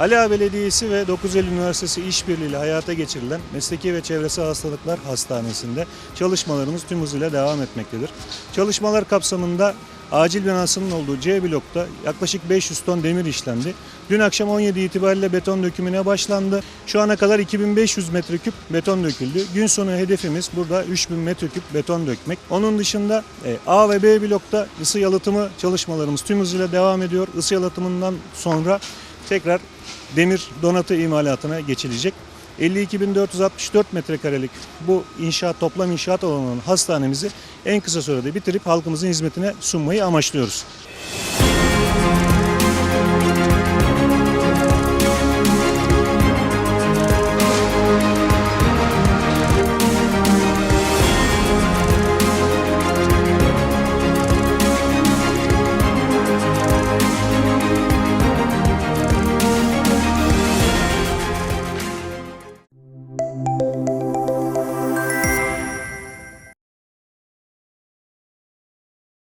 Ali Ağa Belediyesi ve 9 Eylül Üniversitesi işbirliğiyle hayata geçirilen Mesleki ve Çevresel Hastalıklar Hastanesi'nde çalışmalarımız tüm hızıyla devam etmektedir. Çalışmalar kapsamında acil binasının olduğu C blokta yaklaşık 500 ton demir işlendi. Dün akşam 17 itibariyle beton dökümüne başlandı. Şu ana kadar 2500 metreküp beton döküldü. Gün sonu hedefimiz burada 3000 metreküp beton dökmek. Onun dışında e, A ve B blokta ısı yalıtımı çalışmalarımız tüm hızıyla devam ediyor. Isı yalıtımından sonra tekrar demir donatı imalatına geçilecek. 52.464 metrekarelik bu inşaat toplam inşaat alanının hastanemizi en kısa sürede bitirip halkımızın hizmetine sunmayı amaçlıyoruz.